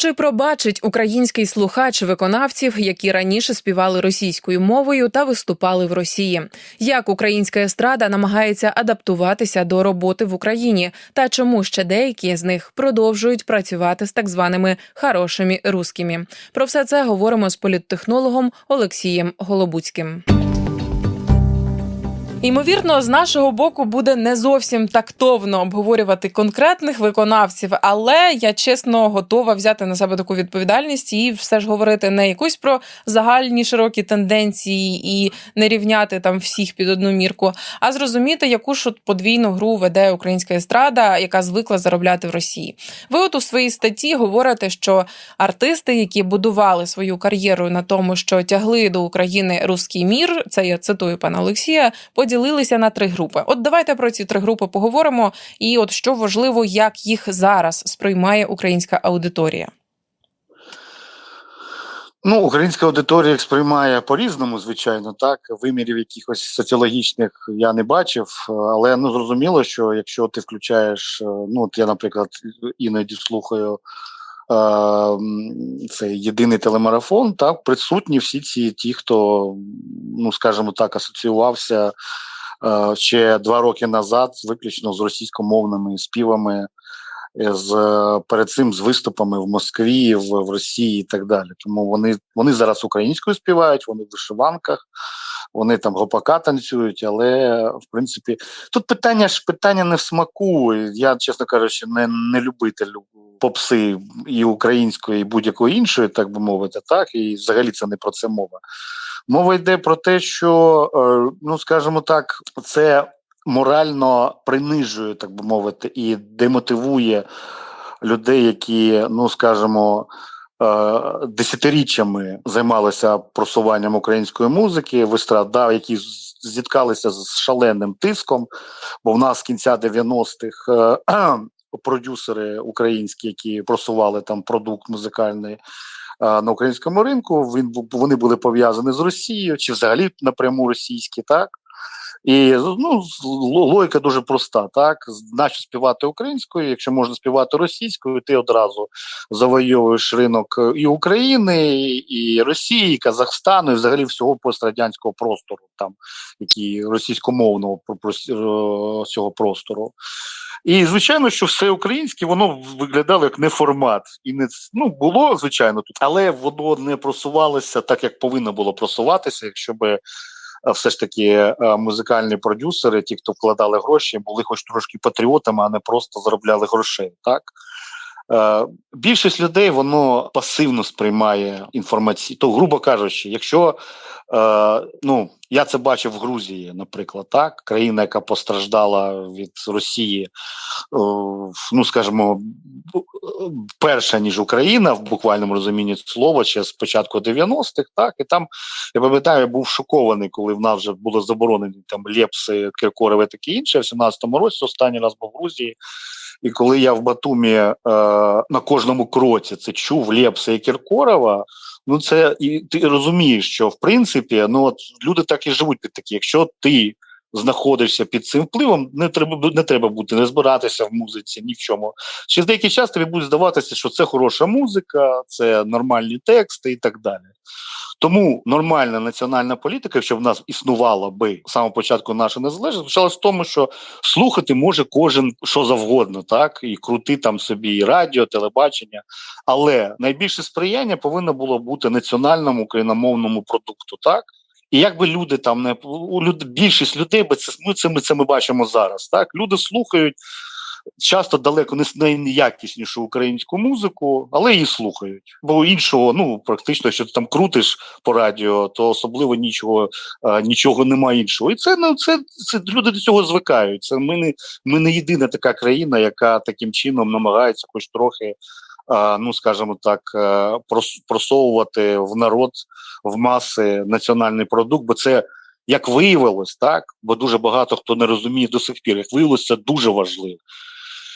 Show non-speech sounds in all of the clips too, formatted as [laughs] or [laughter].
Чи пробачить український слухач виконавців, які раніше співали російською мовою та виступали в Росії? Як українська естрада намагається адаптуватися до роботи в Україні? Та чому ще деякі з них продовжують працювати з так званими хорошими рускими? Про все це говоримо з політтехнологом Олексієм Голобуцьким. Ймовірно, з нашого боку буде не зовсім тактовно обговорювати конкретних виконавців, але я чесно готова взяти на себе таку відповідальність і все ж говорити не якусь про загальні широкі тенденції і не рівняти там всіх під одну мірку, а зрозуміти, яку ж от подвійну гру веде українська естрада, яка звикла заробляти в Росії. Ви от у своїй статті говорите, що артисти, які будували свою кар'єру на тому, що тягли до України руський мір, це я цитую пана Олексія, поділилися на три групи. От давайте про ці три групи поговоримо. І от що важливо, як їх зараз сприймає українська аудиторія. Ну, українська аудиторія сприймає по-різному, звичайно, так. Вимірів якихось соціологічних я не бачив, але ну зрозуміло, що якщо ти включаєш, ну от я, наприклад, іноді слухаю е, цей єдиний телемарафон, так, присутні всі ці ті, хто, ну скажімо так, асоціювався е, ще два роки назад, виключно з російськомовними співами з перед цим з виступами в Москві, в, в Росії і так далі. Тому вони вони зараз українською співають, вони в вишиванках, вони там гопака танцюють. Але в принципі тут питання ж питання не в смаку. Я, чесно кажучи, не, не любитель попси і української, і будь-якої іншої, так би мовити, так і взагалі це не про це мова. Мова йде про те, що ну скажімо так, це морально принижує, так би мовити, і демотивує людей, які, ну скажімо, десятиріччями займалися просуванням української музики, вистрада, які зіткалися з шаленим тиском. Бо в нас з кінця 90-х [clears throat] продюсери українські, які просували там продукт музикальний. На українському ринку він вони були пов'язані з Росією чи взагалі напряму російські, так і ну, логіка дуже проста. Так, нащо співати українською, якщо можна співати російською, ти одразу завойовуєш ринок і України, і Росії, і Казахстану, і взагалі всього пострадянського простору, там які російськомовного цього простору. І звичайно, що все українське воно виглядало як неформат, і не ну було звичайно тут, але воно не просувалося так, як повинно було просуватися, якщо би все ж таки е, музикальні продюсери, ті, хто вкладали гроші, були хоч трошки патріотами, а не просто заробляли грошей. Так е, більшість людей воно пасивно сприймає інформацію. То, грубо кажучи, якщо е, ну я це бачив в Грузії, наприклад, так країна, яка постраждала від Росії, ну скажімо, перша ніж Україна в буквальному розумінні слова, ще з початку 90-х, так і там я пам'ятаю, я був шокований, коли в нас вже було заборонені там Лепси, Киркорове, таке інше. В 17-му році останній раз був в Грузії. І коли я в Батумі е, на кожному кроці це чув Лєпса і Кіркорова, ну це і ти розумієш, що в принципі ну от люди так і живуть під такі. Якщо ти знаходишся під цим впливом, не треба не треба бути, не збиратися в музиці, ні в чому. Через деякий час тобі буде здаватися, що це хороша музика, це нормальні тексти і так далі. Тому нормальна національна політика, якщо в нас існувала би з самого початку наша незалежність, почалась в тому, що слухати може кожен що завгодно, так і крути там собі і радіо, телебачення. Але найбільше сприяння повинно було бути національному україномовному продукту, так. І якби люди там не у люд, більшість людей, бо це ми це ми це ми бачимо зараз. Так люди слухають часто далеко не найякіснішу українську музику, але її слухають. Бо іншого, ну практично, що ти там крутиш по радіо, то особливо нічого а, нічого немає іншого. І це ну це, це люди до цього звикають. Це ми не ми не єдина така країна, яка таким чином намагається, хоч трохи. Ну, скажімо так, просовувати в народ в маси національний продукт, бо це як виявилось, так бо дуже багато хто не розуміє до сих пір, як виявилось, це дуже важливо.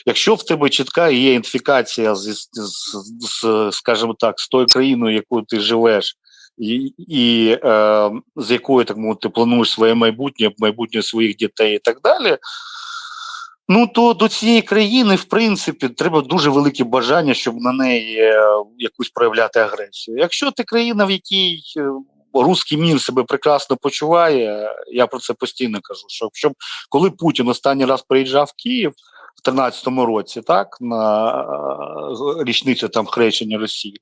Якщо в тебе чітка є ідентифікація з, з, з, скажімо так, з тою країною, якою ти живеш, і і е, з якою так мовити, ти плануєш своє майбутнє, майбутнє своїх дітей і так далі, Ну то до цієї країни, в принципі, треба дуже велике бажання, щоб на неї е, якусь проявляти агресію. Якщо ти країна, в якій е, руський мір себе прекрасно почуває, я про це постійно кажу. Що щоб коли Путін останній раз приїжджав в Київ в 13-му році, так на е, річницю там хрещення Росії.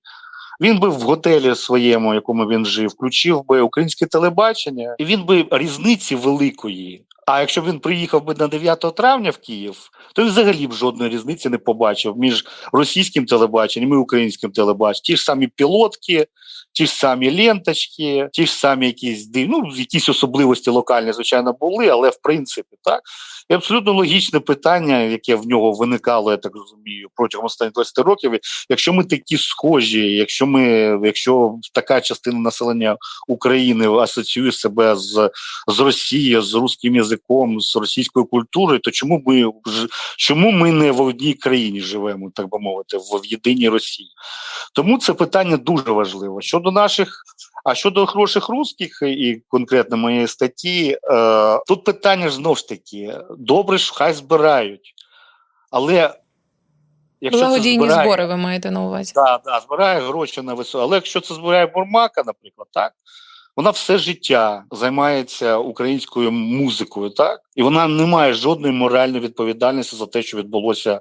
Він би в готелі своєму, якому він жив, включив би українське телебачення, і він би різниці великої. А якщо б він приїхав би на 9 травня в Київ, то він взагалі б жодної різниці не побачив між російським телебаченням і українським телебаченням. Ті ж самі пілотки, ті ж самі ленточки, ті ж самі якісь ну, якісь особливості локальні, звичайно, були, але в принципі так. І абсолютно логічне питання, яке в нього виникало, я так розумію, протягом останніх 20 років. Якщо ми такі схожі, якщо ми, якщо така частина населення України асоціює себе з, з Росією, з русським язиком, з російською культурою, то чому ми чому ми не в одній країні живемо, так би мовити, в, в єдиній Росії? Тому це питання дуже важливо. Щодо наших, а щодо хороших русських і конкретно моєї статті, е, тут питання ж знов ж таки: добре ж, хай збирають. Але якщо це Благодійні збирає, збори ви маєте на увазі. Да, да, збирає гроші на висо. Але якщо це збирає Бурмака, наприклад, так вона все життя займається українською музикою, так і вона не має жодної моральної відповідальності за те, що відбулося.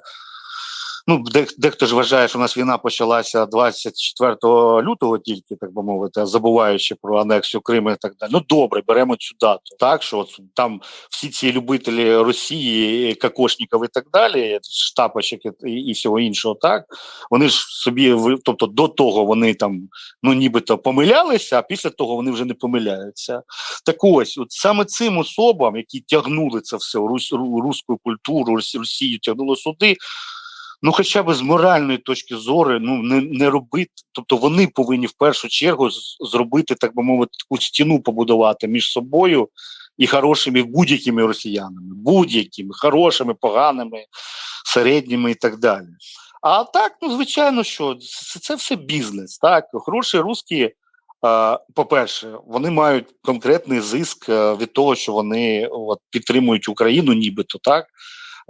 Ну, дехто ж вважає, що у нас війна почалася 24 лютого, тільки так би мовити, забуваючи про анексію Криму і так далі. Ну добре, беремо цю дату. Так що от там всі ці любителі Росії, Кокошніков і так далі, штапочок і, і всього іншого, так вони ж собі тобто до того вони там ну нібито помилялися, а після того вони вже не помиляються. Так ось, от саме цим особам, які тягнули це все рус, ру- руську культуру, Рос- Росію тягнули сюди. Ну, хоча б з моральної точки зору, ну не, не робити. Тобто вони повинні в першу чергу зробити, так би мовити, таку стіну побудувати між собою і хорошими будь-якими росіянами, будь-якими, хорошими, поганими, середніми і так далі. А так, ну звичайно, що це, це все бізнес. Так, хороші русські, по-перше, вони мають конкретний зиск е, від того, що вони от, підтримують Україну, нібито так.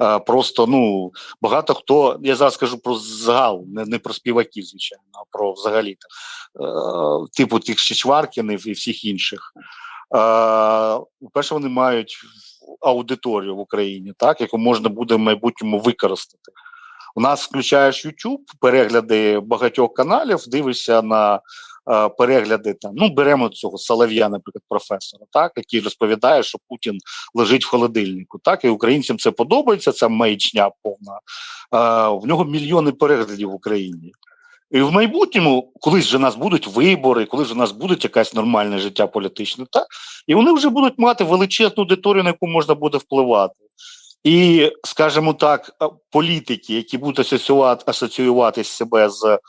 Е, Просто ну багато хто я зараз кажу про загал, не, не про співаків, звичайно, а про взагалі е, типу тих Чичваркінів і всіх інших. Е, Перше, вони мають аудиторію в Україні, так яку можна буде в майбутньому використати. У нас включаєш YouTube, перегляди багатьох каналів, дивишся на е, перегляди там. Ну, беремо цього Солов'я, наприклад, професора, так, який розповідає, що Путін лежить в холодильнику. Так, і українцям це подобається, це маячня повна. Е, в нього мільйони переглядів в Україні. І в майбутньому, колись же нас будуть вибори, коли ж у нас буде якесь нормальне життя політичне, так? і вони вже будуть мати величезну аудиторію, на яку можна буде впливати. І, скажімо так, політики, які будуть асоціювати себе з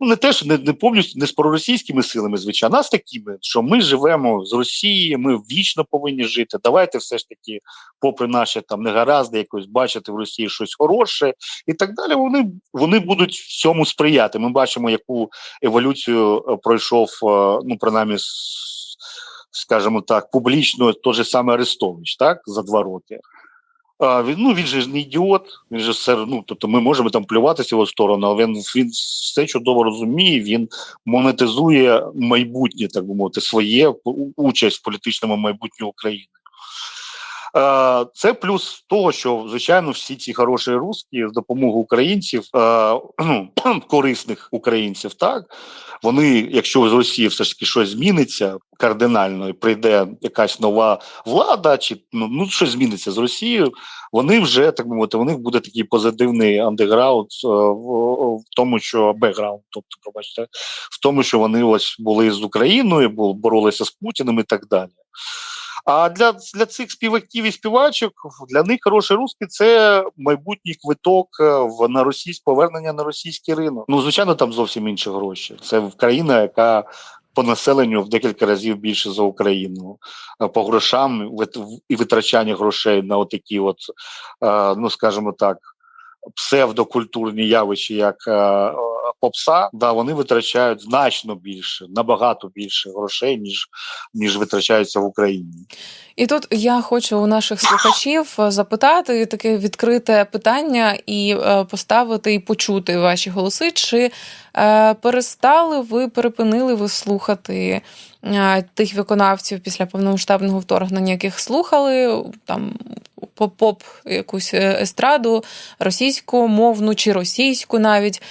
ну не те, що не, не повністю не з проросійськими силами, звичайно, а з такими, що ми живемо з Росії, ми вічно повинні жити. Давайте все ж таки, попри наші там негаразди, якось бачити в Росії щось хороше і так далі. Вони вони будуть цьому сприяти. Ми бачимо, яку еволюцію е, пройшов, е, ну принаймні, скажімо так, публічно той же саме Арестович, так за два роки. Він, ну, він же ж не ідіот, він же сер, ну, тобто ми можемо там плюватися в його сторону, але він, він все чудово розуміє, він монетизує майбутнє, так би мовити, своє участь в політичному майбутньому України. Е, Це плюс того, що звичайно всі ці хороші русські з допомогою українців, е, [clears throat] ну, [clears throat] корисних українців, так вони, якщо з Росії все ж таки щось зміниться кардинально, і прийде якась нова влада, чи ну, ну щось зміниться з Росією, вони вже так би мовити, у них буде такий позитивний андеграунд е, в, тому, що бекграунд, тобто, пробачте, в тому, що вони ось були з Україною, боролися з Путіним і так далі. А для, для цих співаків і співачок для них хороший русський це майбутній квиток е, в на російськ повернення на російський ринок. Ну звичайно, там зовсім інші гроші. Це країна, яка по населенню в декілька разів більше за Україну Е, по грошам і витрачання грошей на отакі, от е, ну скажімо так, псевдокультурні явища, як попса, да, вони витрачають значно більше, набагато більше грошей, ніж, ніж витрачаються в Україні. І тут я хочу у наших слухачів е, запитати таке відкрите питання і е, поставити і почути ваші голоси. Чи перестали ви, перепинили ви слухати е, тих виконавців після повномасштабного вторгнення, яких слухали там поп-поп якусь е, естраду, російську мовну чи російську навіть.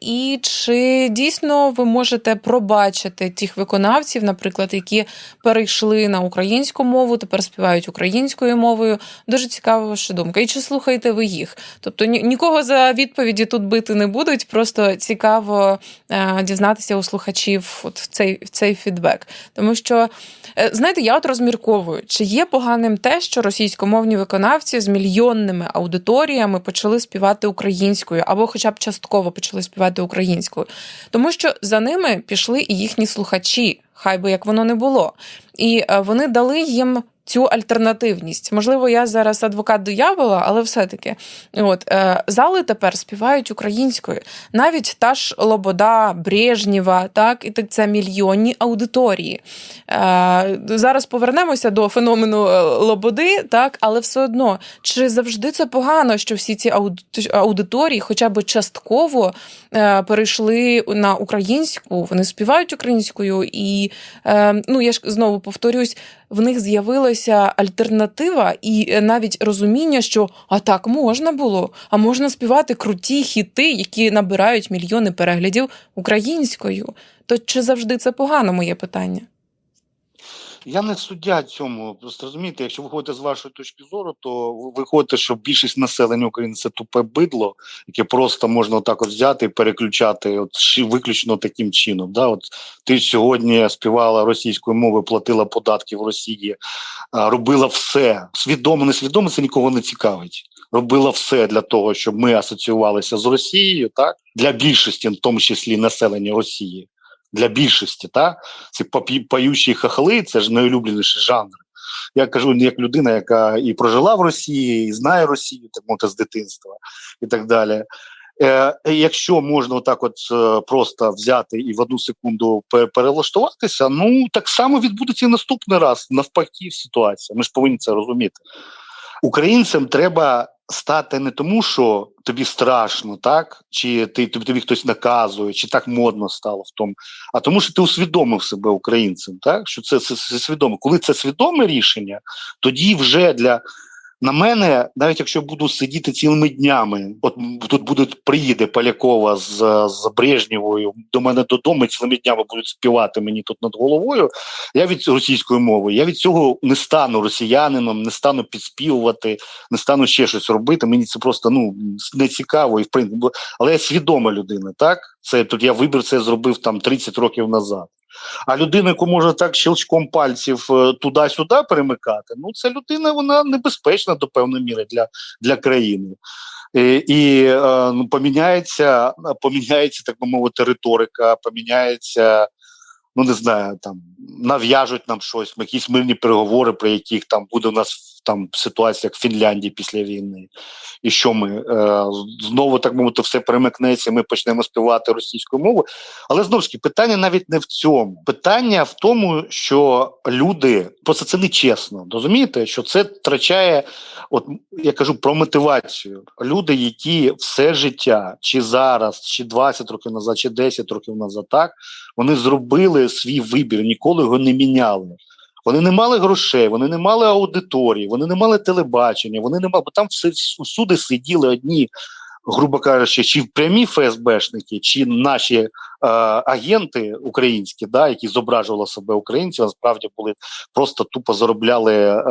І чи дійсно ви можете пробачити тих виконавців, наприклад, які перейшли на українську мову, тепер співають українською мовою? Дуже цікава ваша думка. І чи слухаєте ви їх? Тобто нікого за відповіді тут бити не будуть, просто цікаво е, дізнатися у слухачів от в цей, в цей фідбек. Тому що, е, знаєте, я от розмірковую, чи є поганим те, що російськомовні виконавці з мільйонними аудиторіями почали співати українською, або хоча б частково почали співати українською. Тому що за ними пішли і їхні слухачі, хай би як воно не було. І е, вони дали їм. Цю альтернативність, можливо, я зараз адвокат диявола, але все-таки от е, зали тепер співають українською. Навіть та ж Лобода, Брежнєва, так і так це мільйонні аудиторії. Е, зараз повернемося до феномену е, Лободи, так, але все одно, чи завжди це погано, що всі ці аудиторії, хоча б частково е, перейшли на українську, вони співають українською, і е, ну я ж знову повторюсь, в них з'явилася альтернатива і е, навіть розуміння, що а так можна було, а можна співати круті хіти, які набирають мільйони переглядів українською. То чи завжди це погано, моє питання? Я не суддя цьому. Просто розумієте, якщо виходите з вашої точки зору, то ви виходите, що більшість населення України це тупе бидло, яке просто можна отак от взяти і переключати, от виключно таким чином. Да? От ти сьогодні співала російською мовою, платила податки в Росії, робила все свідомо, несвідомо, це нікого не цікавить. Робила все для того, щоб ми асоціювалися з Росією, так для більшості, в тому числі населення Росії. Для більшості, так? ці поючі хахли, це ж найулюбленіший жанр. Я кажу як людина, яка і прожила в Росії, і знає Росію, так мовити, з дитинства і так далі. Е, якщо можна отак от е, просто взяти і в одну секунду перелаштуватися, ну так само відбудеться і наступний раз. Навпаки, ситуація. Ми ж повинні це розуміти. Українцям треба стати не тому, що тобі страшно, так? Чи ти тобі, тобі хтось наказує, чи так модно стало в тому, а тому, що ти усвідомив себе українцем, так? Що це, це, це свідомо. Коли це свідоме рішення, тоді вже для. На мене, навіть якщо буду сидіти цілими днями, от тут буде приїде Полякова з, з Брежнєвою до мене додому, і цілими днями будуть співати мені тут над головою. Я від російської мови, я від цього не стану росіянином, не стану підспівувати, не стану ще щось робити. Мені це просто ну не цікаво і в принципі, але я свідома людина. Так це тут я вибір це зробив там 30 років назад. А людина, яку можна так щелчком пальців е, туди-сюди перемикати, ну це людина, вона небезпечна до певної міри для, для країни. І, і е, ну, поміняється, поміняється, так би мовити, риторика, поміняється, ну не знаю, там нав'яжуть нам щось, якісь мирні переговори, при яких там буде у нас там ситуація, як в Фінляндії після війни. І що ми е, знову так мовити, все перемикнеться, ми почнемо співати російською мовою. Але знову ж таки, питання навіть не в цьому. Питання в тому, що люди просто це не чесно. Розумієте, що це втрачає, от я кажу про мотивацію. Люди, які все життя, чи зараз, чи 20 років назад, чи 10 років назад, так вони зробили свій вибір, ніколи його не міняли. Вони не мали грошей, вони не мали аудиторії, вони не мали телебачення, вони не мали, бо там все всюди сиділи одні, грубо кажучи, чи прямі ФСБшники, чи наші е, агенти українські, да, які зображували себе українців, насправді були просто тупо заробляли е,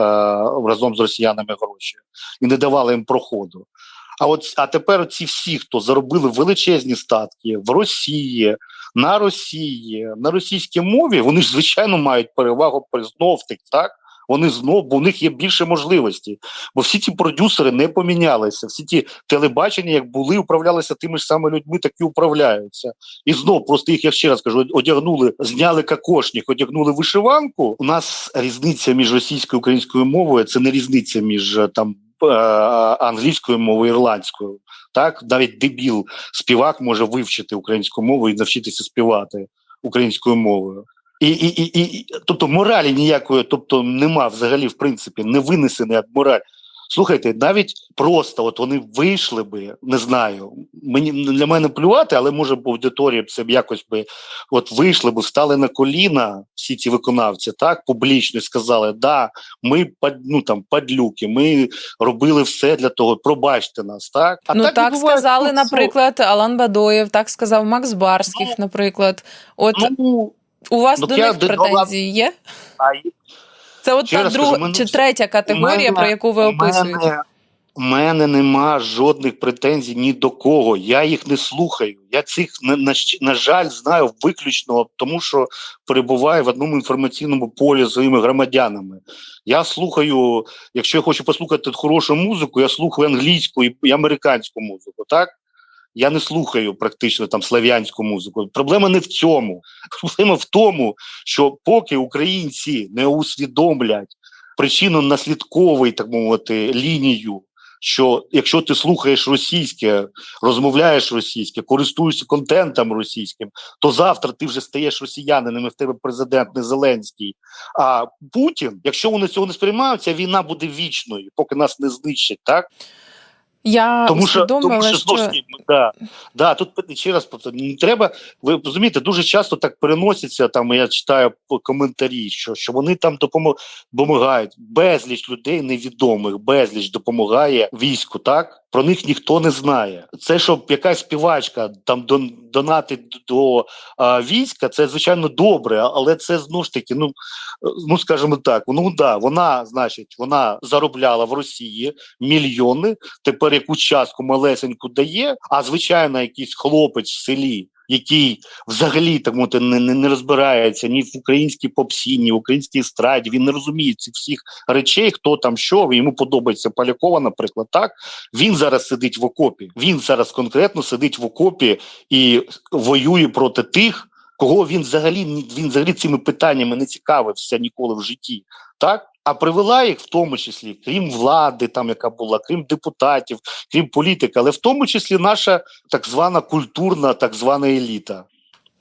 разом з росіянами гроші і не давали їм проходу. А от а тепер ці всі, хто заробили величезні статки в Росії, на Росії, на російській мові, вони ж звичайно мають перевагу при- знов таки, так. Вони знов, бо в них є більше можливостей. Бо всі ті продюсери не помінялися. Всі ті телебачення, як були, управлялися тими ж самими людьми, так і управляються. І знов просто їх, я ще раз кажу, одягнули, зняли кокошник, одягнули вишиванку. У нас різниця між російською і українською мовою це не різниця між е, там англійською мовою, ірландською. Так, навіть дебіл співак може вивчити українську мову і навчитися співати українською мовою. І, і, і, і, тобто моралі ніякої, тобто нема взагалі, в принципі, не винесена мораль. Слухайте, навіть просто от вони вийшли би, не знаю. Мені для мене плювати, але може б аудиторія б це б якось би от вийшли б, стали на коліна всі ці виконавці, так публічно сказали, да, ми ну, там падлюки, ми робили все для того, пробачте нас, так а ну так, відбувається, сказали, ну, наприклад, Алан Бадоєв, так сказав Макс Барських, Ну, наприклад. От Ну, у вас ну, до них претензії є? а Це от Ще та друга мене чи третя категорія, мене- про яку ви описуєте. Мене, у мене нема жодних претензій ні до кого. Я їх не слухаю. Я цих на, на, на жаль знаю виключно, тому що перебуваю в одному інформаційному полі з своїми громадянами. Я слухаю, якщо я хочу послухати хорошу музику, я слухаю англійську і американську музику. Так я не слухаю практично там слав'янську музику. Проблема не в цьому. [laughs] Проблема в тому, що поки українці не усвідомлять причинно-наслідковий, так мовити, лінію. Що якщо ти слухаєш російське, розмовляєш російське, користуєшся контентом російським, то завтра ти вже стаєш росіянином, і в тебе президент не Зеленський. А Путін, якщо вони цього не сприймають, ця війна буде вічною, поки нас не знищать, так Я тому що тому що, що, ж да, да, тут ще раз не треба. Ви розумієте, дуже часто так переноситься. Там я читаю коментарі, що, що вони там допомагають. Безліч людей невідомих, безліч допомагає війську. Так про них ніхто не знає. Це щоб якась співачка там дон, донатить до а, війська, це звичайно добре, але це знову ж таки, ну ну скажімо так, ну да, вона, значить, вона заробляла в Росії мільйони тепер яку частку малесеньку дає, а звичайно, якийсь хлопець в селі, який взагалі так мовити, не, не, не розбирається ні в українській попсі, ні в українській естраді, він не розуміє цих всіх речей, хто там що, йому подобається Полякова, наприклад, так. Він зараз сидить в окопі. Він зараз конкретно сидить в окопі і воює проти тих, кого він взагалі він взагалі цими питаннями не цікавився ніколи в житті. Так? А привела їх в тому числі, крім влади, там яка була, крім депутатів, крім політики, але в тому числі наша так звана культурна, так звана еліта.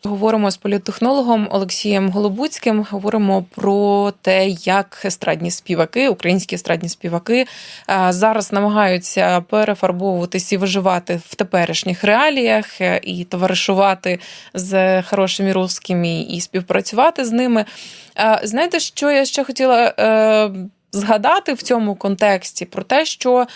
Говоримо з політтехнологом Олексієм Голобуцьким. Говоримо про те, як естрадні співаки, українські естрадні співаки е, зараз намагаються перефарбовуватись і виживати в теперішніх реаліях е, і товаришувати з хорошими русскими і співпрацювати з ними. Е, Знаєте, що я ще хотіла згадати в цьому контексті? Про те, що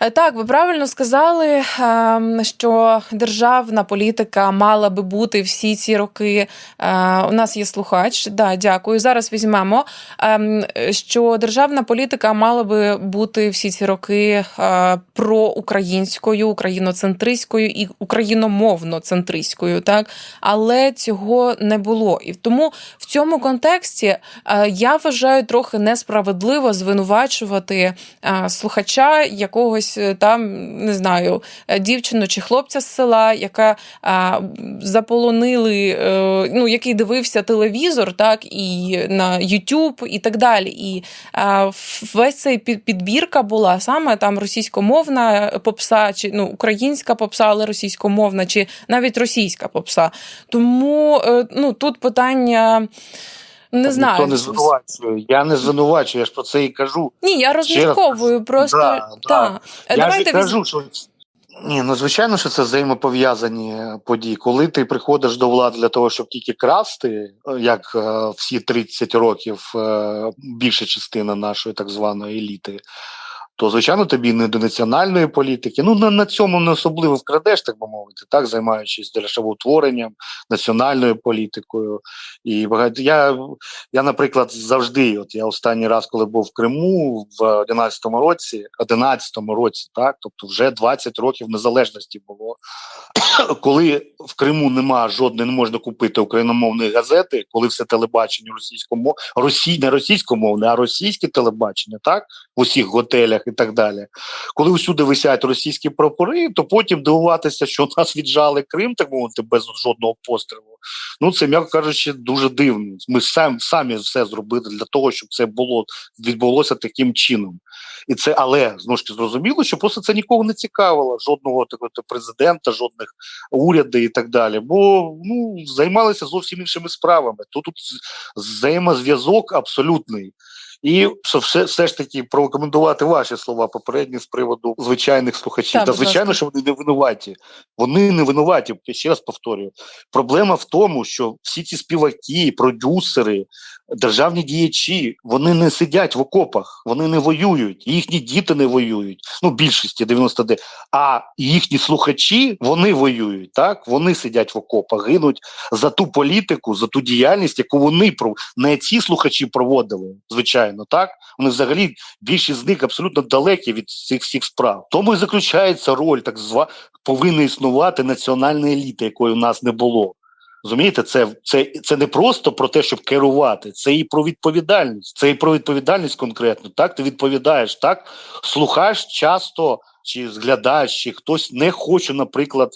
Е, Так, ви правильно сказали, ем, що державна політика мала би бути всі ці роки. Е, У нас є слухач. Да, дякую. Зараз візьмемо. ем, Що державна політика мала би бути всі ці роки е, проукраїнською, україноцентристською і україномовно-центристською, так але цього не було. І тому в цьому контексті я вважаю трохи несправедливо звинувачувати е, слухача якогось е, там, не знаю, е, дівчину чи хлопця з села, яка заполонили, ну, який дивився телевізор, так, і на YouTube і так далі. І весь цей підбірка була саме там російськомовна попса, чи ну, українська попса, але російськомовна, чи навіть російська попса. Тому ну, тут питання. Не знаю. Ніхто не звинувачує. Я не звинувачую, я ж про це і кажу. Ні, я розмірковую, просто Да, да. да. Е, Я Давайте ж кажу, що ні, ну звичайно, що це взаємопов'язані події. Коли ти приходиш до влади для того, щоб тільки красти, е, як е, всі 30 років е, більша частина нашої так званої еліти. То, звичайно, тобі не до національної політики. Ну на, на цьому не особливо вкрадеш, так би мовити, так займаючись державоутворенням, національною політикою. І багато я, я, наприклад, завжди, от я останній раз, коли був в Криму в 11-му році, 11-му році, так, тобто вже 20 років незалежності було. [coughs] коли в Криму нема жодної, не можна купити україномовної газети, коли все телебачення російськомов, росій, не російськомовне, а російське телебачення, так, в усіх готелях і так далі. Коли всюди висять російські прапори, то потім дивуватися, що [laughs] нас віджали Крим, так мовити, без жодного пострілу. Ну це м'яко кажучи, дуже дивно. Ми сам самі все зробили для того, щоб це було відбулося таким чином. І це, але знову ж зрозуміло, що просто це нікого не цікавило, жодного такого президента, жодних уряди і так далі. Бо ну займалися зовсім іншими справами. Тут тут взаємозв'язок абсолютний. І що все, все ж таки прорекомендувати ваші слова попередні з приводу звичайних слухачів. Так, Та звичайно, що вони не винуваті. Вони не винуваті. Я ще раз повторюю. Проблема в тому, що всі ці співаки, продюсери, державні діячі, вони не сидять в окопах, вони не воюють. Їхні діти не воюють. Ну, більшості 99. А їхні слухачі вони воюють. Так вони сидять в окопах, гинуть за ту політику, за ту діяльність, яку вони про не ці слухачі проводили. Звичайно, так вони взагалі більшість з них абсолютно далекі від цих всіх справ. Тому і заключається роль так зва повинна існувати національна еліта, якої у нас не було. Розумієте, це, це, це не просто про те, щоб керувати, це і про відповідальність. Це і про відповідальність конкретно. Так, ти відповідаєш, так слухаєш часто чи зглядаєш, чи хтось не хоче, наприклад,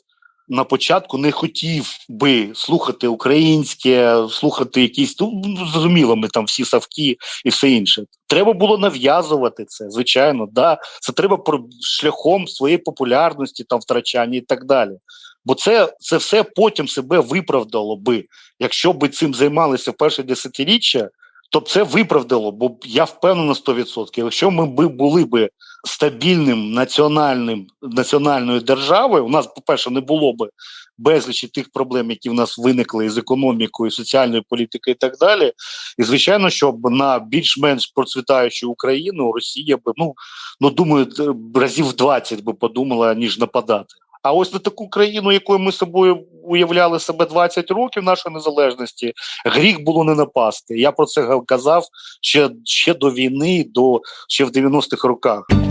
на початку не хотів би слухати українське, слухати якісь ну зрозуміло, ми там всі савки і все інше. Треба було нав'язувати це, звичайно. Да, це треба про шляхом своєї популярності, там втрачання і так далі. Бо це, це все потім себе виправдало би, якщо би цим займалися в перше десятиріччя, то це виправдало, бо я впевнений на 100%. Якщо ми би були би стабільним національним національною державою, у нас, по-перше, не було би безлічі тих проблем, які в нас виникли з економікою, соціальною політикою і так далі. І звичайно, щоб на більш-менш процвітаючу Україну Росія би ну ну думаю, разів 20 би подумала, ніж нападати. А ось на таку країну, якою ми собою уявляли себе 20 років нашої незалежності, гріх було не напасти. Я про це казав ще, ще до війни, до ще в 90-х роках.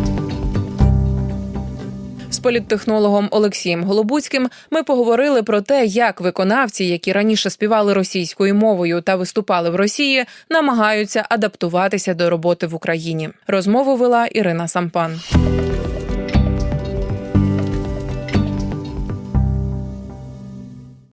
Політтехнологом Олексієм Голобуцьким ми поговорили про те, як виконавці, які раніше співали російською мовою та виступали в Росії, намагаються адаптуватися до роботи в Україні. Розмову вела Ірина Сампан.